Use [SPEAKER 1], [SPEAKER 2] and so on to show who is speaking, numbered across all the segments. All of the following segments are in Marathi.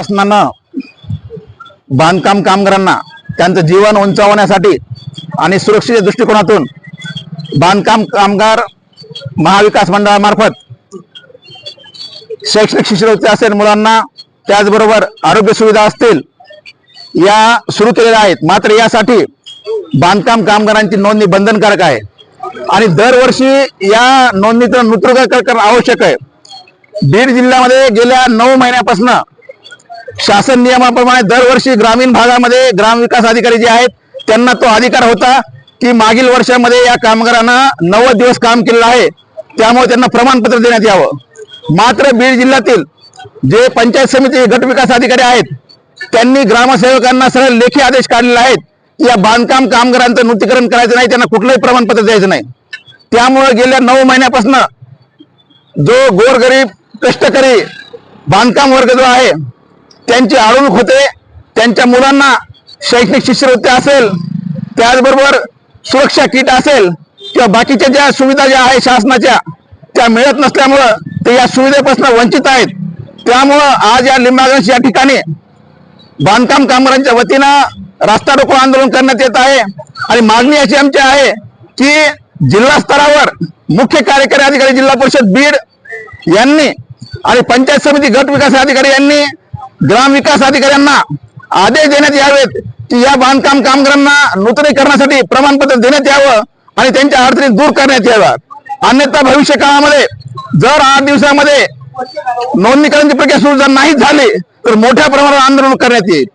[SPEAKER 1] शासनानं बांधकाम कामगारांना त्यांचं जीवन उंचावण्यासाठी आणि सुरक्षेच्या दृष्टिकोनातून बांधकाम कामगार महाविकास मंडळामार्फत शैक्षणिक शिष्यवृत्ती असेल मुलांना त्याचबरोबर आरोग्य सुविधा असतील या सुरू केलेल्या आहेत. मात्र यासाठी बांधकाम कामगारांची नोंदणी बंधनकारक आहे. आणि दरवर्षी या नोंदणीचं नूतनीकरण करणं आवश्यक आहे. बीड जिल्ह्यामध्ये गेल्या नऊ महिन्यापासून शासन नियमाप्रमाणे दरवर्षी ग्रामीण भागामध्ये ग्रामविकास अधिकारी जे आहेत त्यांना तो अधिकार होता की मागील वर्षामध्ये या कामगारांना नव्वद दिवस काम केलेलं आहे. त्यामुळे त्यांना प्रमाणपत्र देण्यात यावं. मात्र बीड जिल्ह्यातील जे पंचायत समिती गट विकास अधिकारी आहेत त्यांनी ग्रामसेवकांना सरळ लेखी आदेश काढलेले आहेत की या बांधकाम कामगारांचं नूतीकरण करायचं नाही त्यांना कुठलंही प्रमाणपत्र द्यायचं नाही. त्यामुळे गेल्या नऊ महिन्यापासून जो गोरगरीब कष्टकरी बांधकाम वर्ग जो आहे त्यांची आळवणूक होते त्यांच्या मुलांना शैक्षणिक शिष्यवृत्ती असेल त्याचबरोबर सुरक्षा किट असेल किंवा बाकीच्या ज्या सुविधा ज्या आहेत शासनाच्या त्या मिळत नसल्यामुळं ते या सुविधेपासून वंचित आहेत. त्यामुळं आज या लिंबागंज या ठिकाणी बांधकाम कामगारांच्या वतीनं रास्ता रोको आंदोलन करण्यात येत आहे. आणि मागणी अशी आमची आहे की जिल्हा स्तरावर मुख्य कार्यकारी अधिकारी जिल्हा परिषद बीड यांनी आणि पंचायत समिती गट विकास अधिकारी यांनी ग्रामविकास अधिकाऱ्यांना आदेश देण्यात यावेत की या बांधकाम कामगारांना नूतनीकरणासाठी प्रमाणपत्र देण्यात यावं आणि त्यांच्या अडचणी दूर करण्यात याव्यात. अन्यथा भविष्य काळामध्ये जर आठ दिवसामध्ये नोंदणीकरणाची प्रक्रिया सुरू जर नाही झाली तर मोठ्या प्रमाणावर आंदोलन करण्यात येईल.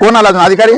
[SPEAKER 1] कोण आला अधिकारी?